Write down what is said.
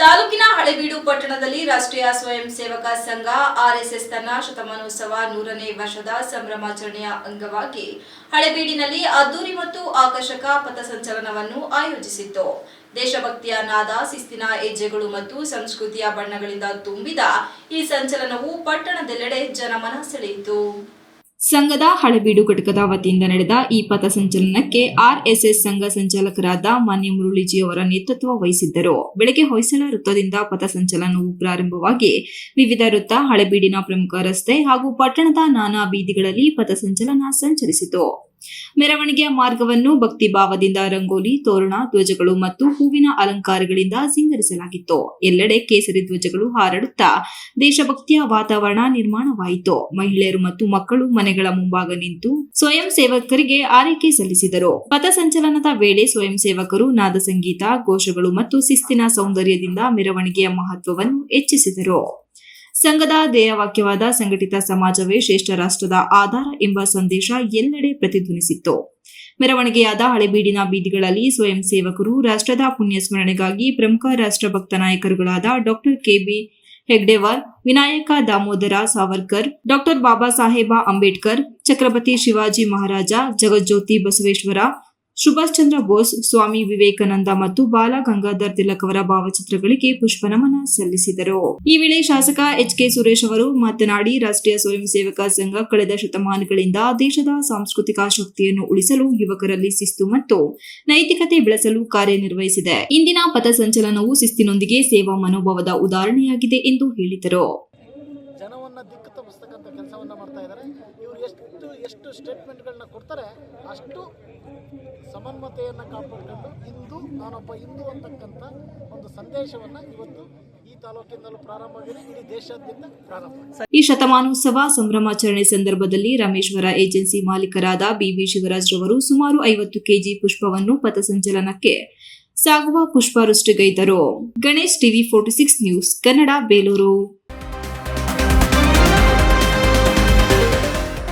ತಾಲೂಕಿನ ಹಳೆಬೀಡು ಪಟ್ಟಣದಲ್ಲಿ ರಾಷ್ಟ್ರೀಯ ಸ್ವಯಂ ಸೇವಕ ಸಂಘ ಆರ್ಎಸ್ಎಸ್ ತನ್ನ ಶತಮಾನೋತ್ಸವ ನೂರನೇ ವರ್ಷದ ಸಂಭ್ರಮಾಚರಣೆಯ ಅಂಗವಾಗಿ ಹಳೆಬೀಡಿನಲ್ಲಿ ಅದ್ದೂರಿ ಮತ್ತು ಆಕರ್ಷಕ ಪಥಸಂಚಲನವನ್ನು ಆಯೋಜಿಸಿತ್ತು. ದೇಶಭಕ್ತಿಯ ನಾದ, ಶಿಸ್ತಿನ ಹೆಜ್ಜೆಗಳು ಮತ್ತು ಸಂಸ್ಕೃತಿಯ ಬಣ್ಣಗಳಿಂದ ತುಂಬಿದ ಈ ಸಂಚಲನವು ಪಟ್ಟಣದೆಲ್ಲೆಡೆ ಜನಮನ ಸೆಳೆಯಿತು. ಸಂಘದ ಹಳೆಬೀಡು ಘಟಕದ ವತಿಯಿಂದ ನಡೆದ ಈ ಪಥಸಂಚಲನಕ್ಕೆ ಆರ್ಎಸ್ಎಸ್ ಸಂಘ ಸಂಚಾಲಕರಾದ ಮಾನ್ಯ ಮುರಳೀಜಿಯವರ ನೇತೃತ್ವ ವಹಿಸಿದ್ದರು. ಬೆಳಗ್ಗೆ ಹೊಯ್ಸಳ ವೃತ್ತದಿಂದ ಪಥಸಂಚಲನವು ಪ್ರಾರಂಭವಾಗಿ ವಿವಿಧ ವೃತ್ತ, ಹಳೆಬೀಡಿನ ಪ್ರಮುಖ ರಸ್ತೆ ಹಾಗೂ ಪಟ್ಟಣದ ನಾನಾ ಬೀದಿಗಳಲ್ಲಿ ಪಥಸಂಚಲನ ಸಂಚರಿಸಿತು. ಮೆರವಣಿಗೆಯ ಮಾರ್ಗವನ್ನು ಭಕ್ತಿ ಭಾವದಿಂದ ರಂಗೋಲಿ, ತೋರಣ, ಧ್ವಜಗಳು ಮತ್ತು ಹೂವಿನ ಅಲಂಕಾರಗಳಿಂದ ಸಿಂಗರಿಸಲಾಗಿತ್ತು. ಎಲ್ಲೆಡೆ ಕೇಸರಿ ಧ್ವಜಗಳು ಹಾರಾಡುತ್ತಾ ದೇಶಭಕ್ತಿಯ ವಾತಾವರಣ ನಿರ್ಮಾಣವಾಯಿತು. ಮಹಿಳೆಯರು ಮತ್ತು ಮಕ್ಕಳು ಮನೆಗಳ ಮುಂಭಾಗ ನಿಂತು ಸ್ವಯಂ ಸೇವಕರಿಗೆ ಆರೈಕೆ ಸಲ್ಲಿಸಿದರು. ಪಥಸಂಚಲನದ ವೇಳೆ ಸ್ವಯಂ ಸೇವಕರು, ನಾದ ಸಂಗೀತ, ಘೋಷಗಳು ಮತ್ತು ಶಿಸ್ತಿನ ಸೌಂದರ್ಯದಿಂದ ಮೆರವಣಿಗೆಯ ಮಹತ್ವವನ್ನು ಹೆಚ್ಚಿಸಿದರು. ಸಂಘದ ಧ್ಯೇಯವಾಕ್ಯವಾದ ಸಂಘಟಿತ ಸಮಾಜವೇ ಶ್ರೇಷ್ಠ ರಾಷ್ಟ್ರದ ಆಧಾರ ಎಂಬ ಸಂದೇಶ ಎಲ್ಲೆಡೆ ಪ್ರತಿಧ್ವನಿಸಿತ್ತು. ಮೆರವಣಿಗೆಯಾದ ಹಳೆಬೀಡಿನ ಬೀದಿಗಳಲ್ಲಿ ಸ್ವಯಂ ಸೇವಕರು ರಾಷ್ಟ್ರದ ಪುಣ್ಯ ಸ್ಮರಣೆಗಾಗಿ ಪ್ರಮುಖ ರಾಷ್ಟ್ರಭಕ್ತ ನಾಯಕರುಗಳಾದ ಡಾಕ್ಟರ್ ಕೆಬಿ ಹೆಗ್ಡೆವಾರ್, ವಿನಾಯಕ ದಾಮೋದರ ಸಾವರ್ಕರ್, ಡಾಕ್ಟರ್ ಬಾಬಾ ಸಾಹೇಬ ಅಂಬೇಡ್ಕರ್, ಛತ್ರಪತಿ ಶಿವಾಜಿ ಮಹಾರಾಜ, ಜಗಜ್ಯೋತಿ ಬಸವೇಶ್ವರ ಸುಭಾಷ್ ಚಂದ್ರ ಬೋಸ್, ಸ್ವಾಮಿ ವಿವೇಕಾನಂದ ಮತ್ತು ಬಾಲ ಗಂಗಾಧರ್ ತಿಲಕ್ ಅವರ ಭಾವಚಿತ್ರಗಳಿಗೆ ಪುಷ್ಪನಮನ ಸಲ್ಲಿಸಿದರು. ಈ ವೇಳೆ ಶಾಸಕ ಎಚ್ ಕೆ ಸುರೇಶ್ ಅವರು ಮಾತನಾಡಿ, ರಾಷ್ಟ್ರೀಯ ಸ್ವಯಂ ಸೇವಕ ಸಂಘ ಕಳೆದ ಶತಮಾನಗಳಿಂದ ದೇಶದ ಸಾಂಸ್ಕೃತಿಕ ಶಕ್ತಿಯನ್ನು ಉಳಿಸಲು ಯುವಕರಲ್ಲಿ ಶಿಸ್ತು ಮತ್ತು ನೈತಿಕತೆ ಬೆಳೆಸಲು ಕಾರ್ಯನಿರ್ವಹಿಸಿದೆ. ಇಂದಿನ ಪಥಸಂಚಲನವು ಶಿಸ್ತಿನೊಂದಿಗೆ ಸೇವಾ ಮನೋಭಾವದ ಉದಾಹರಣೆಯಾಗಿದೆ ಎಂದು ಹೇಳಿದರು. ಕೆಲಸವನ್ನು ಮಾಡ್ತಾ ಇದ್ದಾರೆ. ಇವರು ಎಷ್ಟು ಎಷ್ಟು ಸ್ಟೇಟ್ಮೆಂಟ್ಗಳನ್ನ ಕೊಡ್ತಾರೆ, ಅಷ್ಟು ಸಮನ್ವತೆಯನ್ನು ಕಾಪಾಡಿಕೊಂಡು ಹಿಂದೂ ನಾನೊಬ್ಬ ಹಿಂದೂ ಅಂತಕ್ಕಂಥ ಒಂದು ಸಂದೇಶವನ್ನು ಇವತ್ತು ಈ ದೇಶಾದ್ಯಂತ ಪ್ರಾರಂಭ. ಈ ಶತಮಾನೋತ್ಸವ ಸಂಭ್ರಮಾಚರಣೆ ಸಂದರ್ಭದಲ್ಲಿ ರಾಮೇಶ್ವರ ಏಜೆನ್ಸಿ ಮಾಲೀಕರಾದ ಬಿವಿ ಶಿವರಾಜ್ ರವರು ಸುಮಾರು ಐವತ್ತು ಕೆಜಿ ಪುಷ್ಪವನ್ನು ಪಥಸಂಚಲನಕ್ಕೆ ಸಾಗುವ ಪುಷ್ಪವೃಷ್ಟಿಗೈದರು Ganesh TV forty six news, Kannada, Belur.